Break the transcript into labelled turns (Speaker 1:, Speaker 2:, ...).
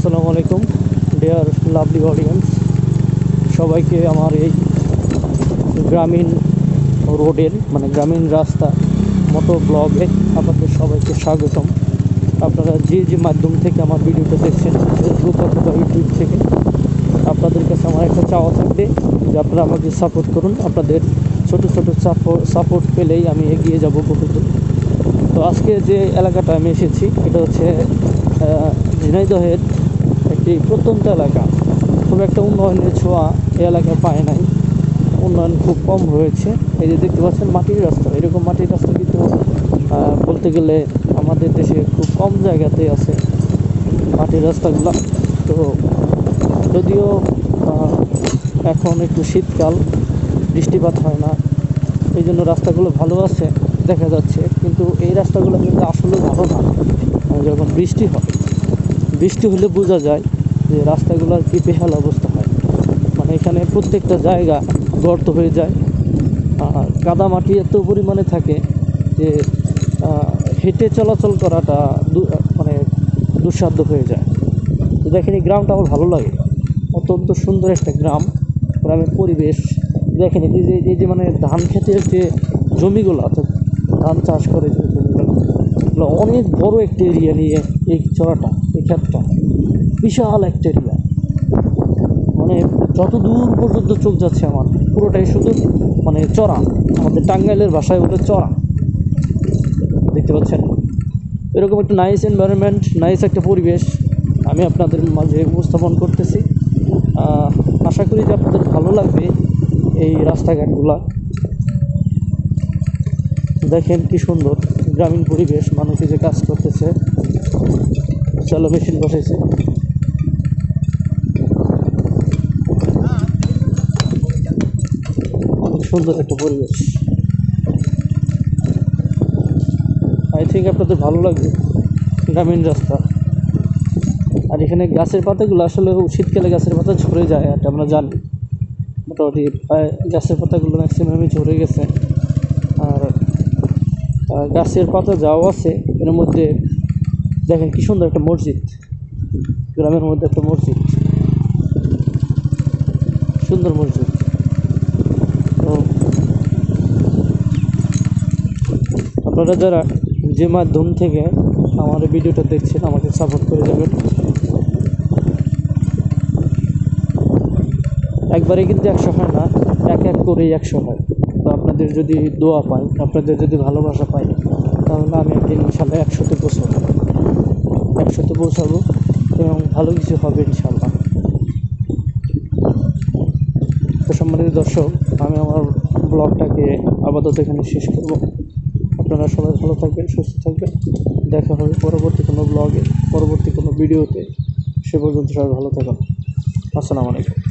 Speaker 1: আসসালামু আলাইকুম deer lovely audience সবাইকে আমার এই গ্রামীণ রোডের মানে গ্রামীণ রাস্তা মতো ব্লগে আপনাদের সবাইকে স্বাগতম। আপনারা যে যে মাধ্যম থেকে আমার ভিডিওটা দেখছেন ফেসবুক অথবা ইউটিউব থেকে, আপনাদের কাছে আমার একটা চাওয়া থাকবে যে আপনারা আমাকে সাপোর্ট করুন। আপনাদের ছোট ছোট সাপোর্ট পেলেই আমি এগিয়ে যাব বহুদূর তো আজকে যে এলাকাটা আমি এসেছি, এটা হচ্ছে ঝিনাইদহের একটি প্রত্যন্ত এলাকা। খুব একটা উন্নয়নের ছোঁয়া এই এলাকায় পায় নাই। উন্নয়ন খুব কম হয়েছে। এই যে দেখতে পাচ্ছেন মাটির রাস্তা। এরকম মাটির রাস্তা কিন্তু বলতে গেলে আমাদের দেশে খুব কম জায়গাতে আছে মাটির রাস্তাগুলো। তো যদিও এখন একটু শীতকাল, বৃষ্টিপাত হয় না এই জন্য রাস্তাগুলো ভালো আছে দেখা যাচ্ছে। কিন্তু এই রাস্তাগুলো কিন্তু আসলে ভালো না। যখন বৃষ্টি হয়, বৃষ্টি হলে বোঝা যায় যে রাস্তাগুলোর কী বেহাল অবস্থা হয়। মানে এখানে প্রত্যেকটা জায়গা গর্ত হয়ে যায়। আর কাদা মাটি এত পরিমাণে থাকে যে হেঁটে চলাচল করাটা মানে দুঃসাধ্য হয়ে যায়। তো দেখেন এই গ্রামটা আমার ভালো লাগে। অত্যন্ত সুন্দর একটা গ্রাম, গ্রামের পরিবেশ। দেখেন এই যে এই যে মানে ধান ক্ষেতের যে জমিগুলো, অর্থাৎ ধান চাষ করে যে জমিগুলো অনেক বড় একটা এরিয়া নিয়ে এই চড়াটা, এই ক্ষেতটা। বিশাল একটা এরিয়া মানে যত দূর পর্যন্ত চোখ যাচ্ছে আমার, পুরোটাই শুধু মানে চড়া। আমাদের টাঙ্গাইলের ভাষায় বলে চড়া। দেখতে পাচ্ছেন? এরকম একটা নাইস এনভায়রনমেন্ট নাইস একটা পরিবেশ আমি আপনাদের মাঝে উপস্থাপন করতেছি। আশা করি যে আপনাদের ভালো লাগবে এই রাস্তাঘাটগুলা। দেখেন কি সুন্দর গ্রামীণ পরিবেশ মানুষ যে কাজ করতেছে। চালো মেশিন বসেছে সুন্দর একটা পরিবেশ। আই থিঙ্ক আপনাদের ভালো লাগবে। গ্রামীণ রাস্তা। আর এখানে গাছের পাতাগুলো আসলে শীতকালে গাছের পাতা ঝরে যায় আর আমরা জানি। মোটামুটি গাছের পাতাগুলো ম্যাক্সিমামই ঝরে গেছে। আর গাছের পাতা যাও আছে, এর মধ্যে দেখেন কি সুন্দর একটা মসজিদ। গ্রামের মধ্যে একটা মসজিদ। সুন্দর মসজিদ তো আপনারা যারা যে মাধ্যম থেকে আমার ভিডিওটা দেখছেন, আমাকে সাপোর্ট করে যাবেন। একবারে কিন্তু একশো হয় না, এক এক করেই একশো হয়। তো আপনাদের যদি দোয়া পাই, আপনাদের যদি ভালোবাসা পাই, তাহলে আমি একদিন ইনশাল্লাহ একশোতে পৌঁছাবো। একশোতে পৌঁছাবো এবং ভালো কিছু হবে ইনশাল্লাহ। সম্মানিত দর্শক, আমি আমার ব্লগটাকে আপাতত এখানে শেষ করব। আপনারা সবাই ভালো থাকবেন, সুস্থ থাকবেন। দেখা হবে পরবর্তী কোনো ব্লগে পরবর্তী কোনো ভিডিওতে সে পর্যন্ত সবাই ভালো থাকুন। আসসালামু আলাইকুম।